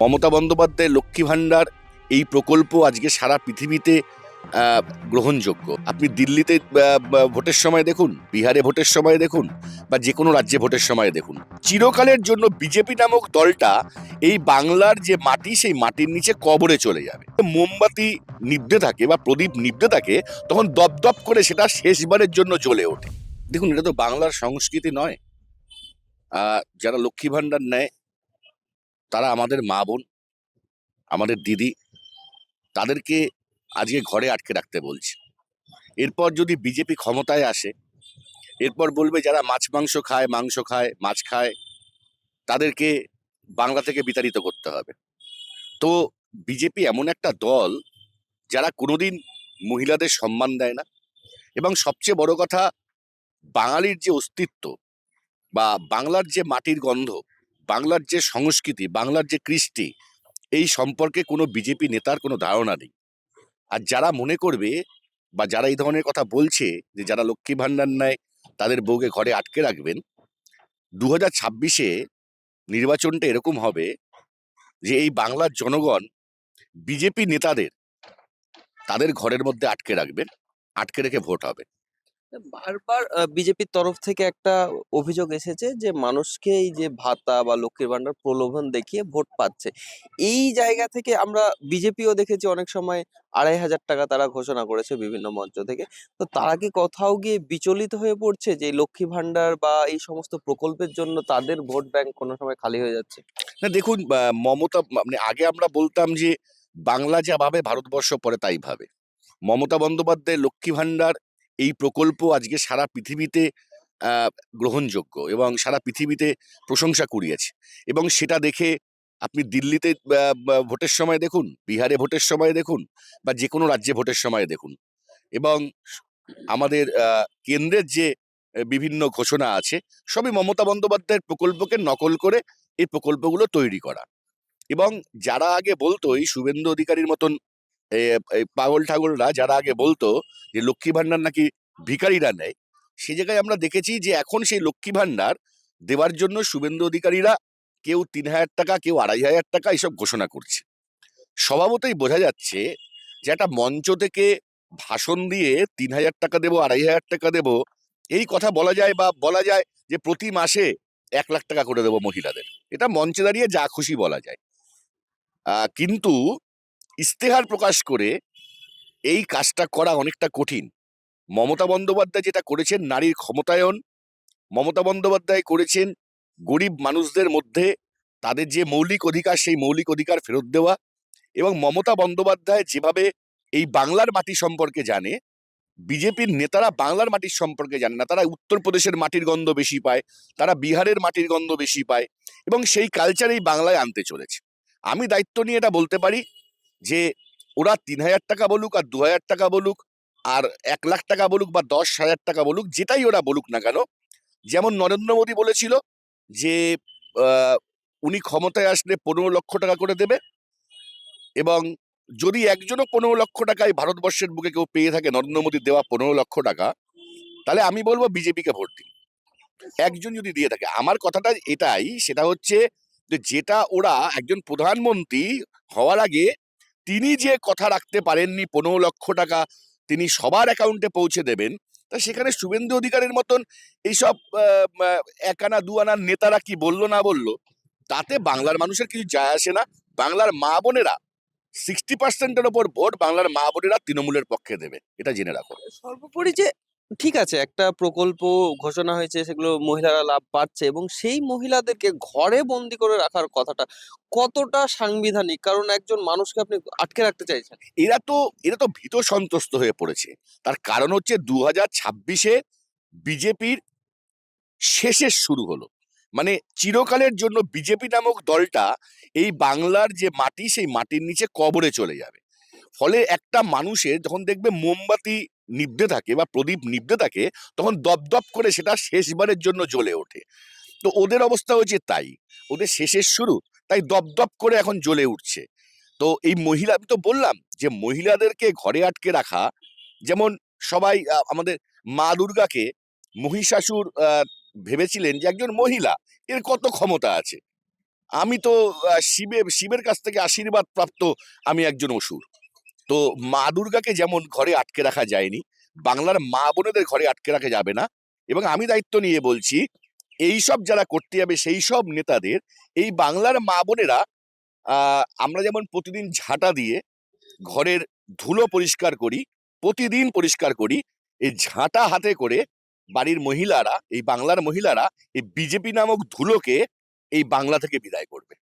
মমতা বন্দ্যোপাধ্যায়ের লক্ষ্মী ভাণ্ডার, এই প্রকল্প আজকে সারা পৃথিবীতে গ্রহণযোগ্য। আপনি দিল্লিতে ভোটের সময় দেখুন, বিহারে ভোটের সময় দেখুন, বা যে কোনো রাজ্যে ভোটের সময় দেখুন। চিরকালের জন্য বিজেপি নামক দলটা এই বাংলার যে মাটি, সেই মাটির নিচে কবরে চলে যাবে। মোমবাতি নিভতে থাকে বা প্রদীপ নিভতে থাকে, তখন দপদপ করে সেটা শেষবারের জন্য জ্বলে ওঠে। দেখুন, এটা তো বাংলার সংস্কৃতি নয়। যারা লক্ষ্মী ভাণ্ডার নেয় তারা আমাদের মা বোন, আমাদের দিদি, তাদেরকে আজকে ঘরে আটকে রাখতে বলছে। এরপর যদি বিজেপি ক্ষমতায় আসে, এরপর বলবে যারা মাছ মাংস খায় মাংস খায়, মাছ খায়, তাদেরকে বাংলা থেকে বিতাড়িত করতে হবে। তো বিজেপি এমন একটা দল যারা কোনোদিন মহিলাদের সম্মান দেয় না এবং সবচেয়ে বড় কথা, বাঙালির যে অস্তিত্ব বা বাংলার যে মাটির গন্ধ বাংলার যে সংস্কৃতি, বাংলার যে কৃষ্টি, এই সম্পর্কে কোনো বিজেপি নেতার কোনো ধারণা নেই। আর যারা মনে করবে বা যারা এই ধরনের কথা বলছে যে যারা লক্ষ্মী ভাণ্ডার নেয়, তাদের বউকে ঘরে আটকে রাখবেন দু হাজার ছাব্বিশে নির্বাচনটা এরকম হবে যে এই বাংলার জনগণ বিজেপি নেতাদের, তাদের ঘরের মধ্যে আটকে রাখবেন, আটকে রেখে ভোট হবে। বারবার বিজেপির তরফ থেকে একটা অভিযোগ এসেছে যে মানুষকে এই যে ভাতা বা লক্ষ্মীর ভান্ডার প্রলোভন দেখিয়ে ভোট পাচ্ছে। এই জায়গা থেকে আমরা বিজেপিও দেখেছি অনেক সময় আড়াই হাজার টাকা তারা ঘোষণা করেছে বিভিন্ন মঞ্চ থেকে। তো তারা কি কোথাও গিয়ে বিচলিত হয়ে পড়ছে যে, লক্ষ্মী ভান্ডার বা এই সমস্ত প্রকল্পের জন্য তাদের ভোট ব্যাংক কোনো সময় খালি হয়ে যাচ্ছে? না, দেখুন মমতা মানে আগে আমরা বলতাম যে, বাংলা যা ভাবে ভারতবর্ষ পরে তাই ভাবে। মমতা বন্দ্যোপাধ্যায়ের লক্ষ্মী ভাণ্ডার এই প্রকল্প আজকে সারা পৃথিবীতে গ্রহণযোগ্য এবং সারা পৃথিবীতে প্রশংসা কুড়িয়েছে। এবং সেটা দেখে আপনি দিল্লিতে ভোটের সময় দেখুন, বিহারে ভোটের সময় দেখুন, বা যে কোনো রাজ্যে ভোটের সময় দেখুন। এবং আমাদের কেন্দ্রের যে বিভিন্ন ঘোষণা আছে, সবই মমতা বন্দ্যোপাধ্যায়ের প্রকল্পকে নকল করে এই প্রকল্পগুলো তৈরি করা। এবং যারা আগে বলতো, এই শুভেন্দু অধিকারীর মতন এই পাগল ঠাগলরা যারা আগে বলতো যে লক্ষ্মী ভাণ্ডার নাকি ভিখারিরা নেয়, সে জায়গায় আমরা দেখেছি যে এখন সেই লক্ষ্মী ভাণ্ডার দেওয়ার জন্য শুভেন্দু অধিকারীরা কেউ তিন হাজার টাকা, কেউ আড়াই হাজার টাকা এইসব ঘোষণা করছে। স্বভাবতই বোঝা যাচ্ছে যে একটা মঞ্চ থেকে ভাষণ দিয়ে তিন হাজার টাকা দেবো, আড়াই হাজার টাকা দেবো, এই কথা বলা যায় বা বলা যায় যে প্রতি মাসে এক লাখ টাকা করে দেবো মহিলাদের। এটা মঞ্চে দাঁড়িয়ে যা খুশি বলা যায়। কিন্তু ইস্তেহার প্রকাশ করে এই কাজটা করা অনেকটা কঠিন। মমতা বন্দ্যোপাধ্যায় যেটা করেছেন, নারীর ক্ষমতায়ন, মমতা বন্দ্যোপাধ্যায় করেছেন গরিব মানুষদের মধ্যে তাদের যে মৌলিক অধিকার, সেই মৌলিক অধিকার ফেরত দেওয়া এবং মমতা বন্দ্যোপাধ্যায় যেভাবে এই বাংলার মাটি সম্পর্কে জানে, বিজেপির নেতারা বাংলার মাটির সম্পর্কে জানে না। তারা উত্তরপ্রদেশের মাটির গন্ধ বেশি পায়, তারা বিহারের মাটির গন্ধ বেশি পায় এবং সেই কালচার এই বাংলায় আনতে চলেছে। আমি দায়িত্ব নিয়ে এটা বলতে পারি যে ওরা তিন হাজার টাকা বলুক আর দু হাজার টাকা বলুক আর এক লাখ টাকা বলুক বা দশ হাজার টাকা বলুক, যেটাই ওরা বলুক না কেন, যেমন নরেন্দ্র মোদী বলেছিল যে উনি ক্ষমতায় আসলে পনেরো লক্ষ টাকা করে দেবে এবং যদি একজনও পনেরো লক্ষ টাকায় ভারতবর্ষের বুকে কেউ পেয়ে থাকে নরেন্দ্র মোদীর দেওয়া পনেরো লক্ষ টাকা, তাহলে আমি বলব বিজেপিকে ভোট দিন। একজন যদি দিয়ে থাকে, আমার কথাটা এটাই, সেটা হচ্ছে যে, যেটা ওরা একজন প্রধানমন্ত্রী হওয়ার আগে তিনি যে কথা রাখতে পারেননি পনেরো লক্ষ টাকা তিনি সবার অ্যাকাউন্টে পৌঁছে দেবেন তা সেখানে শুভেন্দু অধিকারের মতন এইসব আহ, আহ, এক আনা দু আনার নেতারা কি বলল না বলল? তাতে বাংলার মানুষের কিছু যায় আসে না। বাংলার মা বোনেরা সিক্সটি পার্সেন্টের ওপর ভোট বাংলার মা বোনেরা তৃণমূলের পক্ষে দেবে এটা জেনে রাখো। সর্বোপরি যে ঠিক আছে, একটা প্রকল্প ঘোষণা হয়েছে, সেগুলো মহিলারা লাভ পাচ্ছে এবং সেই মহিলাদেরকে ঘরে বন্দি করে রাখার কথাটা কতটা সাংবিধানিক? কারণ একজন মানুষকে আপনি আটকে রাখতে চাইছেন। এরা তো এরা তো ভীত সন্ত্রস্ত হয়ে পড়েছে। তার কারণ হচ্ছে দু হাজার ছাব্বিশে বিজেপির শেষের শুরু হলো। মানে চিরকালের জন্য বিজেপি নামক দলটা এই বাংলার যে মাটি, সেই মাটির নিচে কবরে চলে যাবে। ফলে একটা মানুষের, যখন দেখবে মোমবাতি নিভতে থাকে বা প্রদীপ নিভতে থাকে তখন দপদপ করে সেটা শেষবারের জন্য জ্বলে ওঠে। তো ওদের অবস্থা হয়েছে তাই। ওদের শেষের শুরু তাই দপদপ করে এখন জ্বলে উঠছে। তো এই মহিলা আমি তো বললাম যে মহিলাদেরকে ঘরে আটকে রাখা যেমন সবাই আমাদের মা দুর্গাকে মহিষাসুর ভেবেছিলেন যে একজন মহিলা এর কত ক্ষমতা আছে? আমি তো আহ, শিবে শিবের কাছ থেকে আশীর্বাদ প্রাপ্ত আমি একজন অসুর। তো মা দুর্গাকে যেমন ঘরে আটকে রাখা যায়নি, বাংলার মা বোনেদের ঘরে আটকে রাখা যাবে না এবং আমি দায়িত্ব নিয়ে বলছি এই সব যারা করতে যাবে সেই সব নেতাদের, এই বাংলার মা বোনেরা আমরা যেমন প্রতিদিন ঝাঁটা দিয়ে ঘরের ধুলো পরিষ্কার করি, প্রতিদিন পরিষ্কার করি, এই ঝাঁটা হাতে করে বাড়ির মহিলারা, এই বাংলার মহিলারা, এই বিজেপি নামক ধুলোকে এই বাংলা থেকে বিদায় করবে।